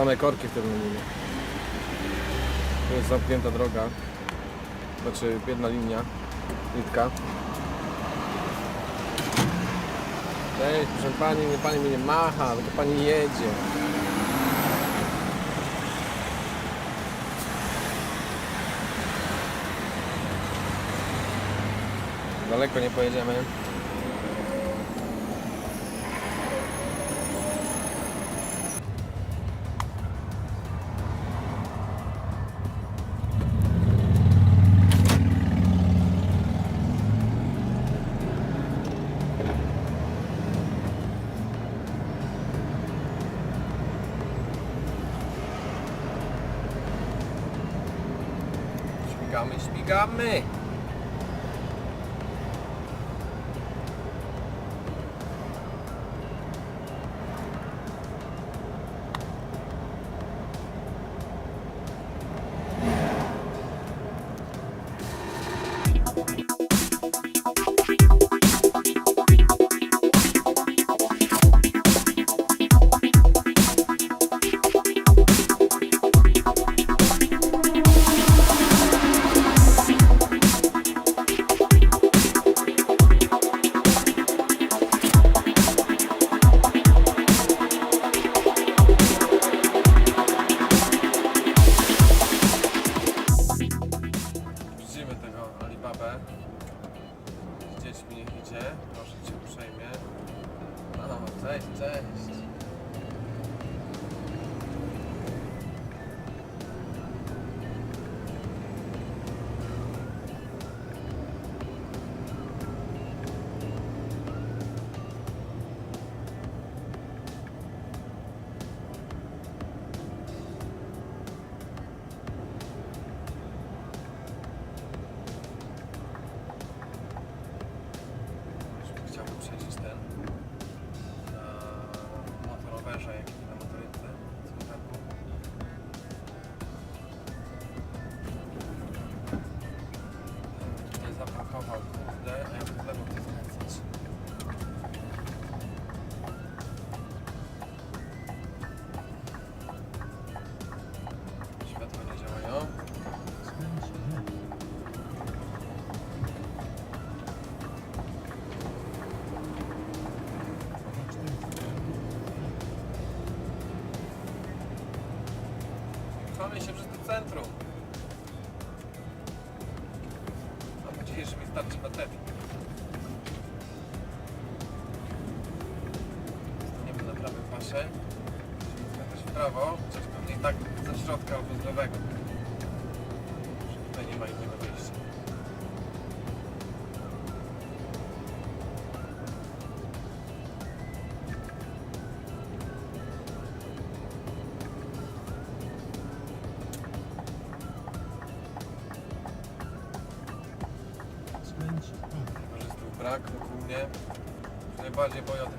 same korki w tym liniu. Tu jest zamknięta droga, znaczy jedna linia, nitka. Cześć, proszę Pani, nie Pani mnie nie macha, tylko Pani jedzie. Daleko nie pojedziemy. Śmigamy, śmigamy. tak? Ogólnie. Najbardziej boję o tym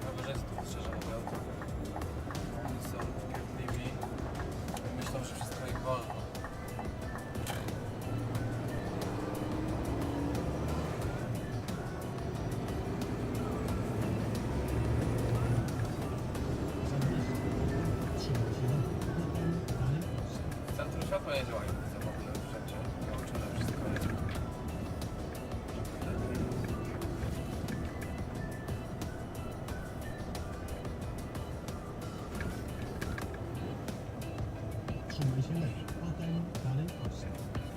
Trzymajcie się lewej, potem dalej prosto.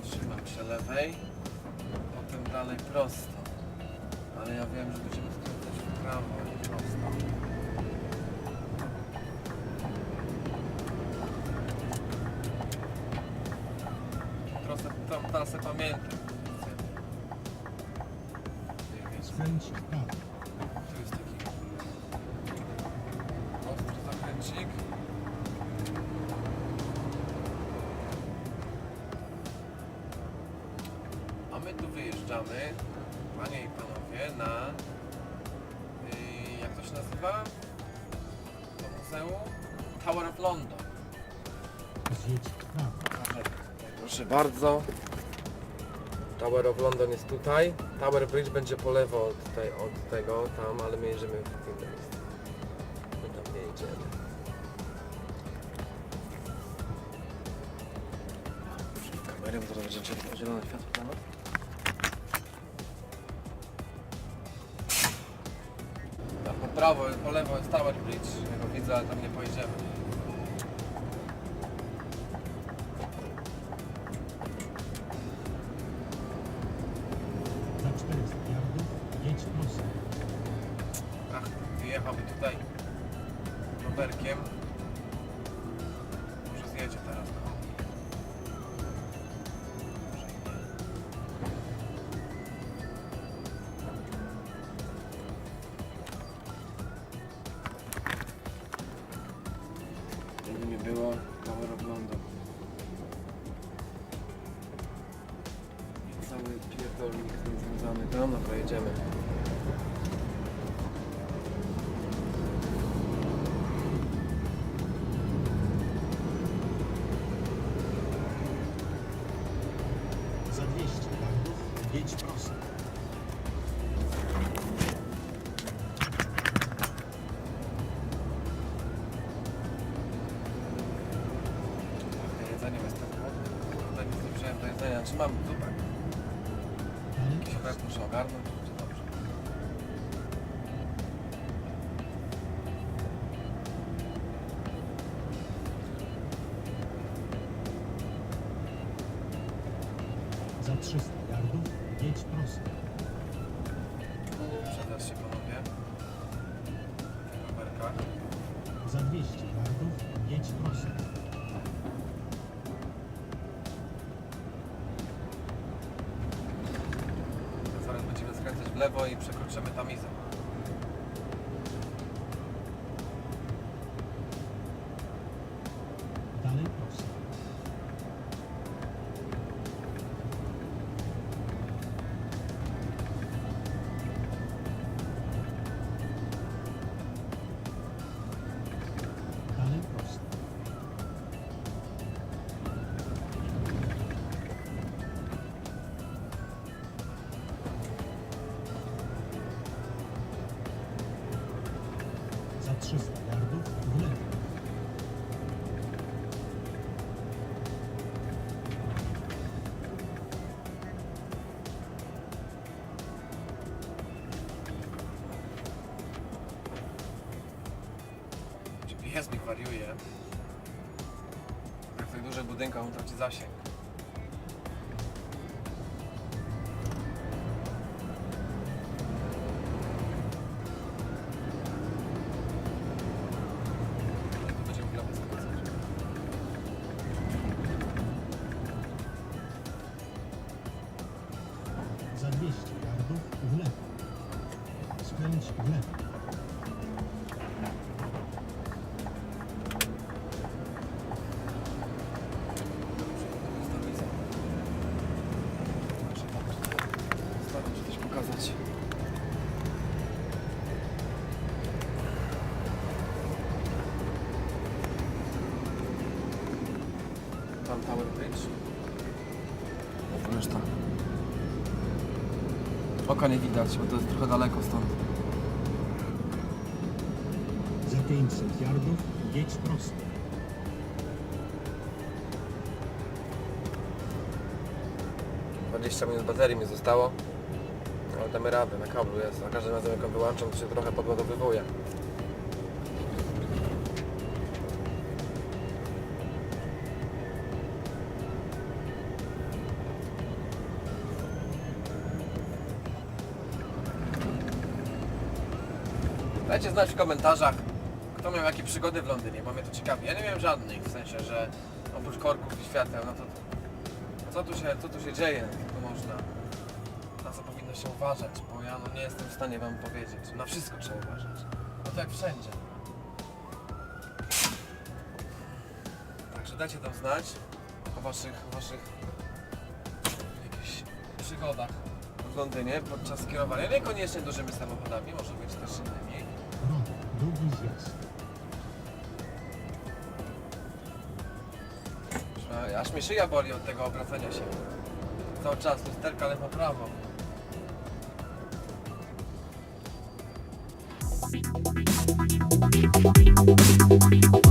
Trzymam się lewej, potem dalej prosto. Ale ja wiem, że będziemy skręcać w prawo, a nie prosto. Prosto tą trasę pamiętam. Skręć w prawo. proszę bardzo. Tower of London jest tutaj. Tower Bridge będzie po lewo od, tej, od tego tam, ale my jedziemy w tym miejscu. My tam nie jedziemy. Kamerę, bo zaraz będzie czerwone, zielone światło dla nas. Tam po prawo, po lewo jest Tower Bridge. Ja go widzę, ale tam nie pojedziemy. 300 yardów jedź prosto. Przedasz się panowie. W rowerkach. Za 200 yardów jedź prosto. Zaraz będziemy skręcać w lewo i przekroczymy tamizę. 300 yardów w lewo. GPS mi wariuje. Jak w tych dużych budynkach on traci zasięg. Się coś pokazać. Tam Tower Bridge. Reszta. Oka nie widać, bo to jest trochę daleko stąd. Jedź prosto. Dwadzieścia minut baterii mi zostało. Ale damy radę, na kablu jest. Za każdym razem jak go wyłączam, to się trochę podładowywuje. Dajcie znać w komentarzach, kto miał jakie przygody w Londynie, bo mnie to ciekawi. Ja nie miałem żadnych, w sensie, że oprócz korków i świateł, no to co tu się, co tu się dzieje, to można, na co powinno się uważać, bo ja no, nie jestem w stanie Wam powiedzieć. Na wszystko trzeba uważać. No to jak wszędzie. Także dajcie tam znać o Waszych, o Waszych jakichś przygodach w Londynie podczas kierowania. Niekoniecznie dużymi samochodami, może być też innymi. Rondo, drugi zjazd. Aż- mnie szyja boli od tego obracania się. Cały czas lusterka lewo prawo. dojeżdżamy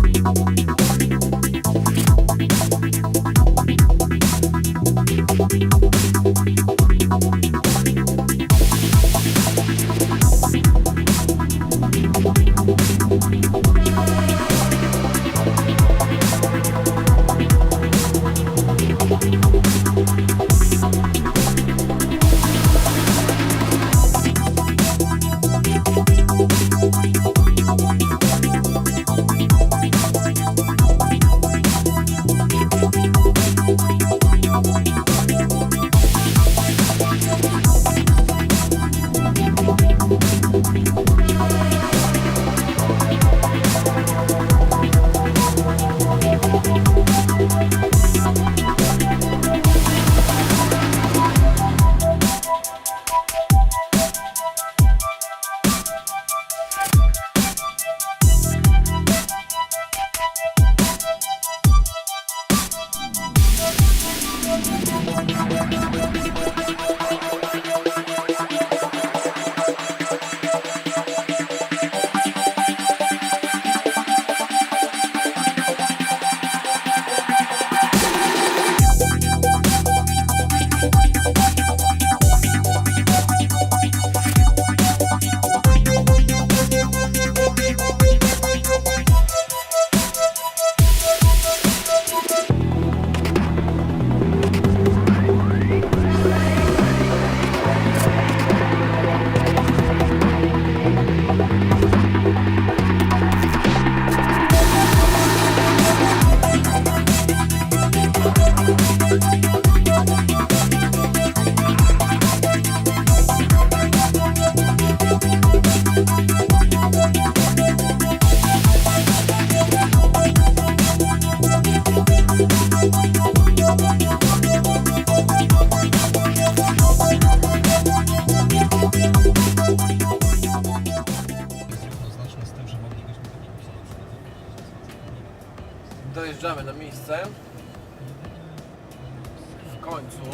końcu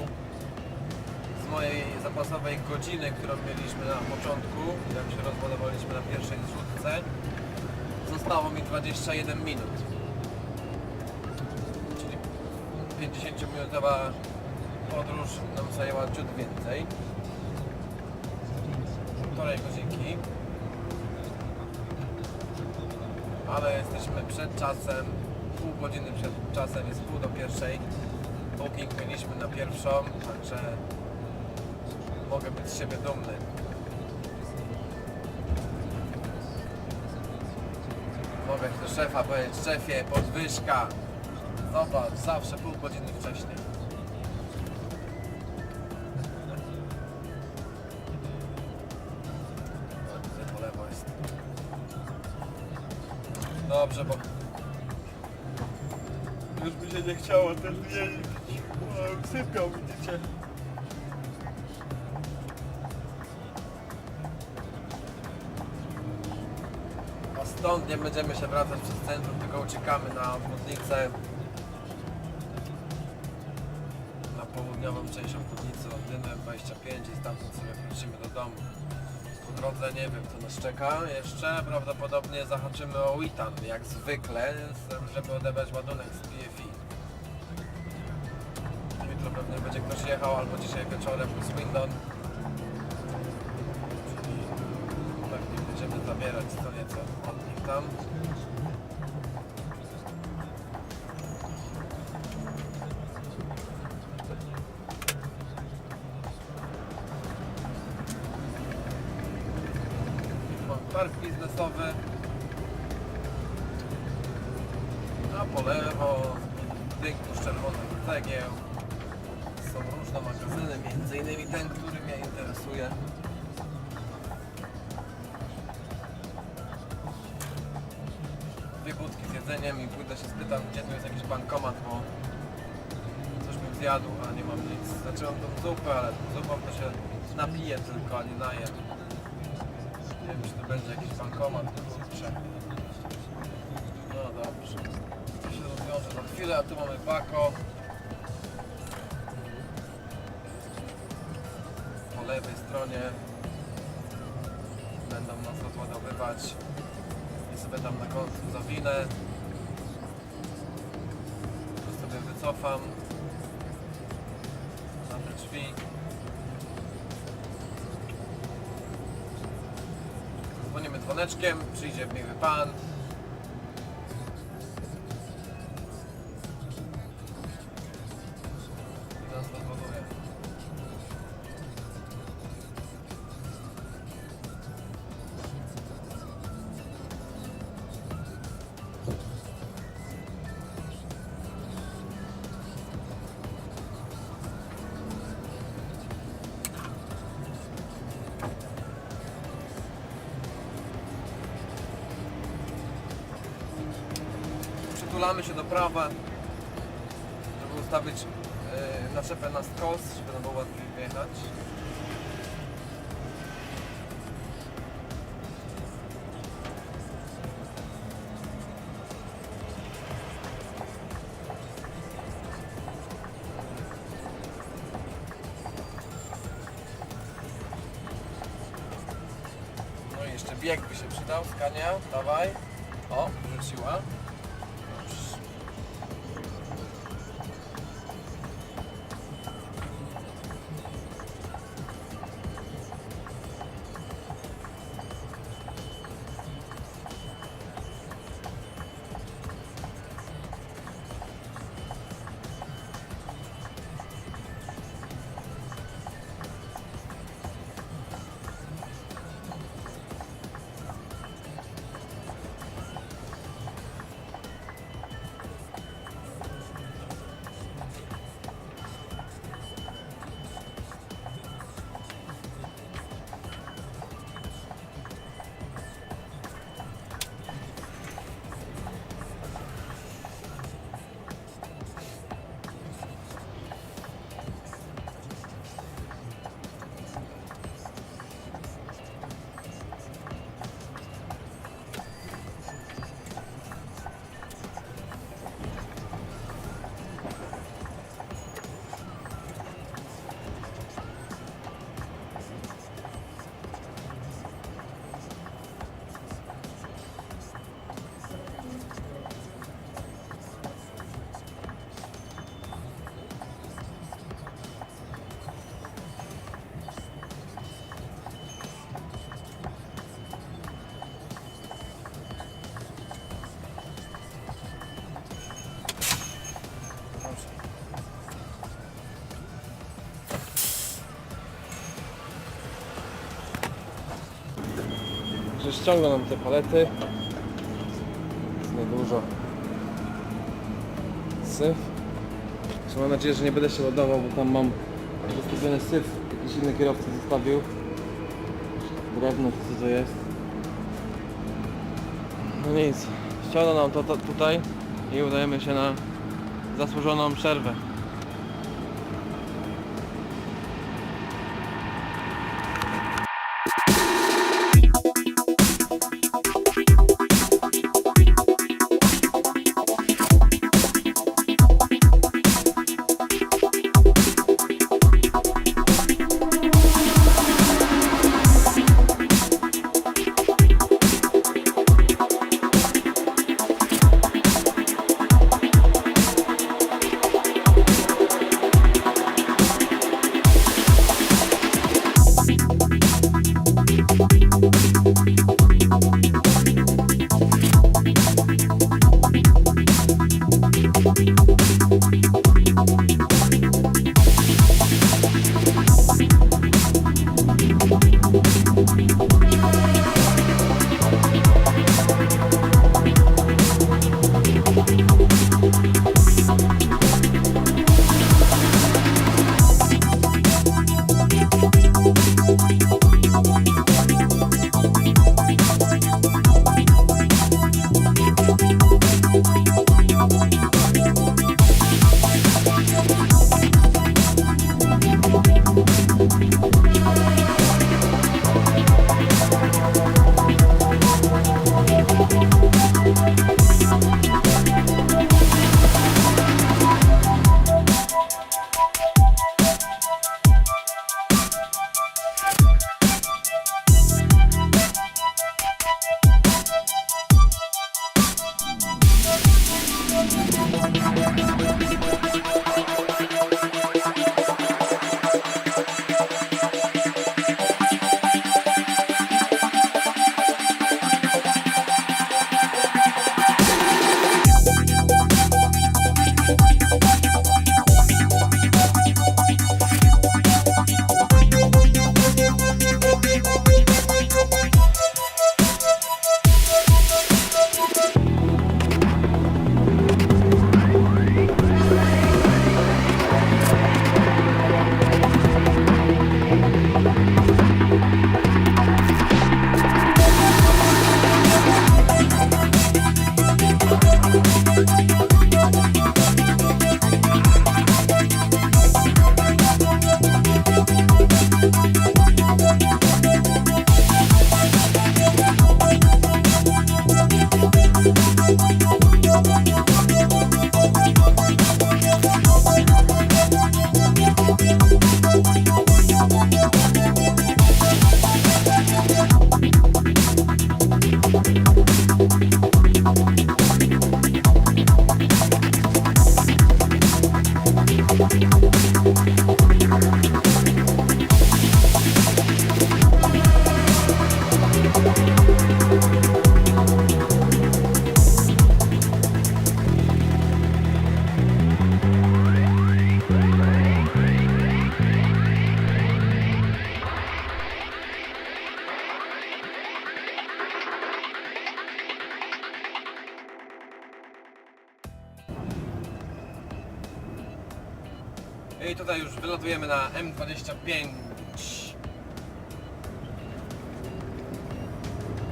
z mojej zapasowej godziny, którą mieliśmy na początku, jak się rozładowaliśmy na pierwszej zrzutce, zostało mi 21 minut. Czyli 50-minutowa podróż nam zajęła ciut więcej. Półtorej godzinki. Ale jesteśmy przed czasem, pół godziny przed czasem, jest pół do pierwszej. Booking mieliśmy na pierwszą, także mogę być z siebie dumny. Mogę do szefa powiedzieć, szefie, podwyżka. Zobacz, zawsze pół godziny wcześniej. Dobrze, bo już mi się nie chciało ten. O, Sypiał, widzicie. A stąd nie będziemy się wracać przez centrum, tylko uciekamy na obwodnicę. Na południową część obwodnicy Londynu 25 i stamtąd sobie wrócimy do domu. Po drodze nie wiem co nas czeka jeszcze. Prawdopodobnie zahaczymy o Witan jak zwykle, żeby odebrać ładunek z albo dzisiaj wieczorem z Swindon. Czyli pewnie będziemy zabierać co nieco od nich tam. Park biznesowy. A po lewo budynku z czerwonych cegieł magazyny, między innymi ten, który mnie interesuje. Dwie budki z jedzeniem i pójdę się spytam, gdzie tu jest jakiś bankomat, bo coś bym zjadł, a nie mam nic. Zacząłem tą zupę, ale zupą to się napiję tylko, a nie najem. Nie wiem, czy to będzie jakiś bankomat, kurczę. No dobrze. To się rozwiąże za chwilę, a tu mamy bako. Lewej stronie będą nas rozładowywać. I sobie tam na końcu zawinę. Tu sobie wycofam na te drzwi. Dzwonimy dzwoneczkiem, przyjdzie miły pan. Przytulamy się do prawa, żeby ustawić yy, naczepę na skos, żeby nam było łatwiej wjechać. No bieg by się przydał, skania, dawaj. O, wróciła. Ściągną nam te palety. Jest niedużo. Syf. Jeszcze mam nadzieję, że nie będę się ładował, bo tam mam zostawiony syf. Jakiś inny kierowca zostawił. Drewno, co to jest. No nic. Ściągną nam to, to tutaj i udajemy się na zasłużoną przerwę. 25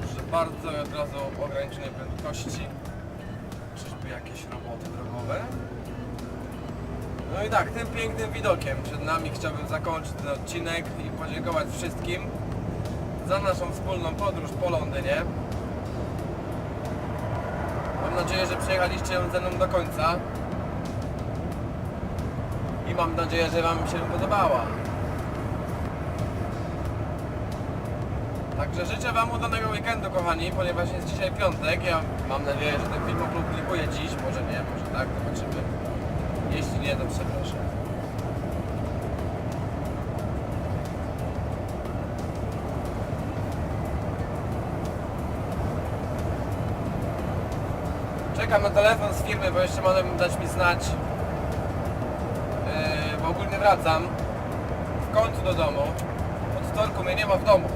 Proszę bardzo i od razu ograniczenie prędkości Czyżby jakieś roboty drogowe? No i tak, tym pięknym widokiem przed nami chciałbym zakończyć ten odcinek i podziękować wszystkim za naszą wspólną podróż po Londynie. Mam nadzieję, że przyjechaliście ze mną do końca i mam nadzieję, że Wam się podobała. Także życzę Wam udanego weekendu, kochani, ponieważ jest dzisiaj piątek. Ja mam nadzieję, że ten film opublikuję dziś. Może nie, może tak, zobaczymy. Jeśli nie, to przepraszam. Czekam na telefon z firmy, bo jeszcze mają dać mi znać, Yy, bo ogólnie wracam w końcu do domu. Od wtorku mnie nie ma w domu.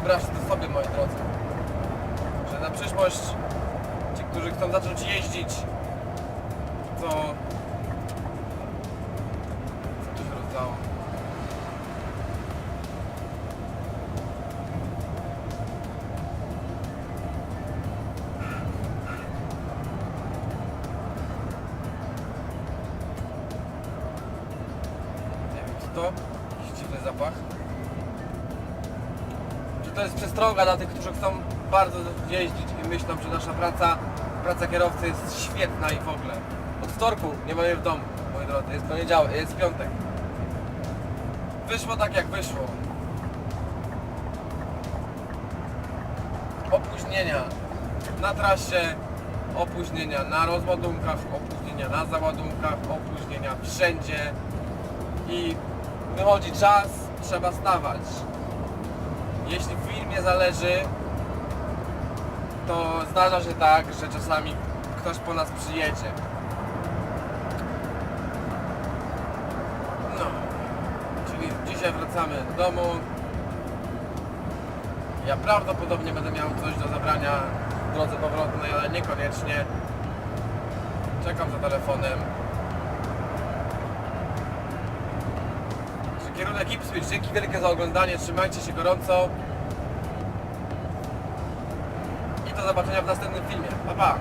Wyobraźcie to sobie, moi drodzy, że na przyszłość ci, którzy chcą zacząć jeździć, to... to jest przestroga dla tych, którzy chcą bardzo jeździć i myślą, że nasza praca, praca kierowcy jest świetna i w ogóle. Od wtorku nie mamy w domu, moi drodzy, jest poniedziałek, jest piątek. Wyszło tak jak wyszło. Opóźnienia na trasie, opóźnienia na rozładunkach, opóźnienia na załadunkach, opóźnienia wszędzie i wychodzi czas, trzeba stawać. Jeśli w filmie zależy, to zdarza się tak, że czasami ktoś po nas przyjedzie. No, czyli dzisiaj wracamy do domu. Ja prawdopodobnie będę miał coś do zabrania w drodze powrotnej, ale niekoniecznie. Czekam za telefonem. Kierunek Ipswich. Dzięki wielkie za oglądanie. Trzymajcie się gorąco. I do zobaczenia w następnym filmie. Pa, pa!